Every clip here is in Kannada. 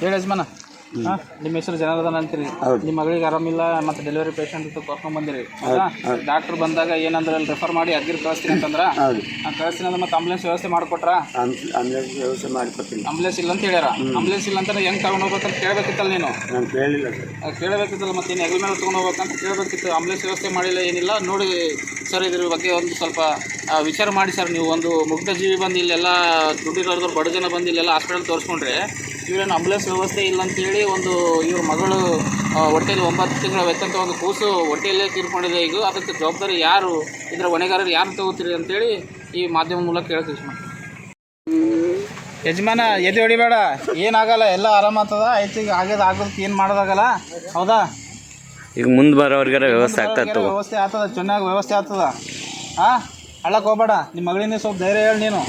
ಹೇಳಿ ಯಜಮಾನ. ಹಾಂ ನಿಮ್ಮ ಹೆಸರು ಜನಾರ್ದನ್ ಅಂತೀರಿ. ಹೌದು. ನಿಮ್ಮ ಮಗಳಿಗೆ ಆರಾಮಿಲ್ಲ ಮತ್ತೆ ಡೆಲಿವರಿ ಪೇಷಂಟ್ ಇತ್ತು ಕರ್ಕೊಂಡ್ ಬಂದಿರಿ. ಹೌದಾ ಡಾಕ್ಟರ್ ಬಂದಾಗ ಏನಂದ್ರೆ ಅಲ್ಲಿ ರೆಫರ್ ಮಾಡಿ ಅಗ್ರಿ ಕಳಿಸ್ತೀನಿ ಅಂತಂದ್ರ? ಹೌದು. ಕಳಿಸ್ತೀನಿ ಅಂದ್ರೆ ಮತ್ತೆ ಆಂಬುಲೆನ್ಸ್ ವ್ಯವಸ್ಥೆ ಮಾಡಿಕೊಟ್ರಾ? ಆಂಬುಲೆನ್ಸ್ ವ್ಯವಸ್ಥೆ ಮಾಡಿಕೊಡ್ತೀನಿ ಆಂಬುಲೆನ್ಸ್ ಇಲ್ಲ ಅಂತ ಹೇಳ್ಯಾರ. ಆಂಬುಲೆನ್ಸ್ ಇಲ್ಲ ಅಂತ ಹೆಂಗ್ ತಗೊಂಡ್ ಹೋಗ್ಬೇಕಂತ ಕೇಳಬೇಕಿತ್ತಲ್ಲ ನೀನು? ನಾನು ಕೇಳಿಲ್ಲ ಸರ್. ಅದು ಕೇಳಬೇಕಿತ್ತಲ್ಲ ಮತ್ತೆ ನೀನು ಹೆಗಲ ಮೇಲೆ ತೊಗೊಂಡು ಹೋಗ್ಬೇಕಂತ ಕೇಳಬೇಕಿತ್ತು. ಆಂಬುಲೆನ್ಸ್ ವ್ಯವಸ್ಥೆ ಮಾಡಿಲ್ಲ ಏನಿಲ್ಲ. ನೋಡಿ ಸರ್ ಇದ್ರ ಬಗ್ಗೆ ಒಂದು ಸ್ವಲ್ಪ ಆ, ವಿಚಾರ ಮಾಡಿ ಸರ್. ನೀವು ಒಂದು ಮುಗ್ಧ ಜೀವಿ ಬಂದು ಇಲ್ಲೆಲ್ಲ ದುಡ್ಡಿರೋದ್ರ ಬಡ ಜನ ಬಂದು ಇಲ್ಲೆಲ್ಲ ಹಾಸ್ಪಿಟಲ್ ತೋರಿಸ್ಕೊಂಡ್ರೆ ಇವ್ರೇನು ಆಂಬುಲೆನ್ಸ್ ವ್ಯವಸ್ಥೆ ಇಲ್ಲ ಅಂತೇಳಿ ಒಂದು ಇವ್ರ ಮಗಳು ಹೊಟ್ಟೆಯಲ್ಲಿ ಹೊಟ್ಟೆಲಿ ಒಂಬತ್ತು ತಿಂಗಳ ವ್ಯತ್ಯಂತ ಒಂದು ಕೂಸು ಹೊಟ್ಟೆಯಲ್ಲೇ ತೀರ್ಕೊಂಡಿದೆ. ಈಗ ಅದಕ್ಕೆ ಜವಾಬ್ದಾರಿ ಯಾರು? ಇದರ ಹೊಣೆಗಾರರು ಯಾರು ತಗೋತೀರಿ ಅಂತೇಳಿ ಈ ಮಾಧ್ಯಮ ಮೂಲಕ ಕೇಳ್ತೀವಿ ಯಜಮಾನ ಎದ್ದು ಎದೆ ಹೊಡಿಬೇಡ? ಏನಾಗಲ್ಲ ಎಲ್ಲ ಆರಾಮಾಗ್ತದ ಆಯ್ತು ಈಗ ಆಗ್ಯದ ಆಗೋದಕ್ಕೆ ಏನು ಮಾಡೋದಾಗಲ್ಲ? ಹೌದಾ? ಈಗ ಮುಂದೆ ಬರೋರ್ಗಾರ ವ್ಯವಸ್ಥೆ ಆಗ್ತದೆ ವ್ಯವಸ್ಥೆ ಆಗ್ತದ ಚೆನ್ನಾಗಿ ವ್ಯವಸ್ಥೆ ಆಗ್ತದ. ಹಾಂ ಅಳಕ್ಕೆ ಹೋಗ್ಬೇಡ. ನಿಮ್ಮ ಮಗಳಿಂದ ಸ್ವಲ್ಪ ಧೈರ್ಯ ಹೇಳಿ ನೀನು.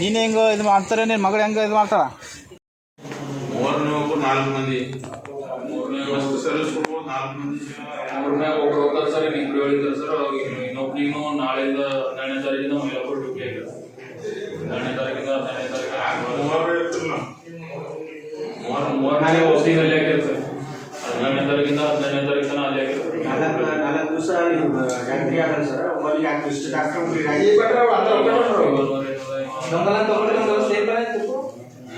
ನೀನು ಹೆಂಗೆ ಇದು ಮಾಡ್ತಾರೆ ನಿನ್ನ ಮಗಳು ಹೆಂಗೆ ಇದು ಮಾಡ್ತಾಳ. ಮೂರನೇ ಒಬ್ಬರು ನಾಲ್ಕು ಮಂದಿ. ಮೂರನೇ ವಸ್ತು ಸರ್ವಿಸ್ ಕೊಡ್ಬೋದು ನಾಲ್ಕು ಮಂದಿ. ಮೂರನೇ ಒಬ್ರು ಹೋಗ್ತಾರೆ ಸರ್ ನಿಮ್ಗೆ ಹೇಳಿದ್ದಾರೆ ಸರ್. ಇನ್ನೊಬ್ನಿಗೂ ನಾಳೆಯಿಂದ ಹನ್ನೆರಡನೇ ತಾರೀಕಿಂದ ಮೈಲಾಪುರ ಡ್ಯೂಟಿ ಆಗಿದೆ. ಹನ್ನೆರಡನೇ ತಾರೀಕಿಂದ ಹದಿನೈದನೇ ತಾರೀಕು ಮೂವರು ಇರ್ತಿಲ್ಲ ಮೂರ್ ಮೂರನೇ ಓಸಿಗೆ ಅಲ್ಲಿ ಆಗಿದೆ ಸರ್ ಹದಿನೇಳನೇ ತಾರೀಕಿಂದ ಹದಿನೈದನೇ ತಾರೀಕು ತನಕ ಅಲ್ಲಿ ಆಗಿದೆ ನಾಲ್ಕು ದಿವಸ ಗಂಟೆ ಆಗಲ್ಲ ಸರ್ ಒಬ್ಬರಿಗೆ ಯಾಕೆ ಇಷ್ಟು ಡಾಕ್ಟರ್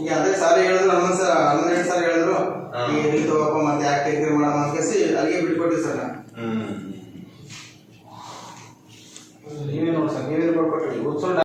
ಈಗ ಅದೇ ಸಾರಿ ಹೇಳಿದ್ರು ಹನ್ನೊಂದು ಸರ್ ಹನ್ನೆರಡು ಸಾರಿ ಹೇಳಿದ್ರು. ಈಗ ಎಲ್ಲಿ ತಗೋಪ್ಪ ಮತ್ತೆ ಯಾಕೆ ಟೇಕ್ ಮಾಡೋಣ ಅಂತ ಕೇಸಿ ಅಲ್ಲಿಗೆ ಬಿಟ್ಕೊಟ್ಟಿವಿ ಸರ್ ನಾನು. ನೀವೇ ನೋಡಿ ಸರ್ ನೀವೇ ಬರ್ಕೊಟ್ರಿ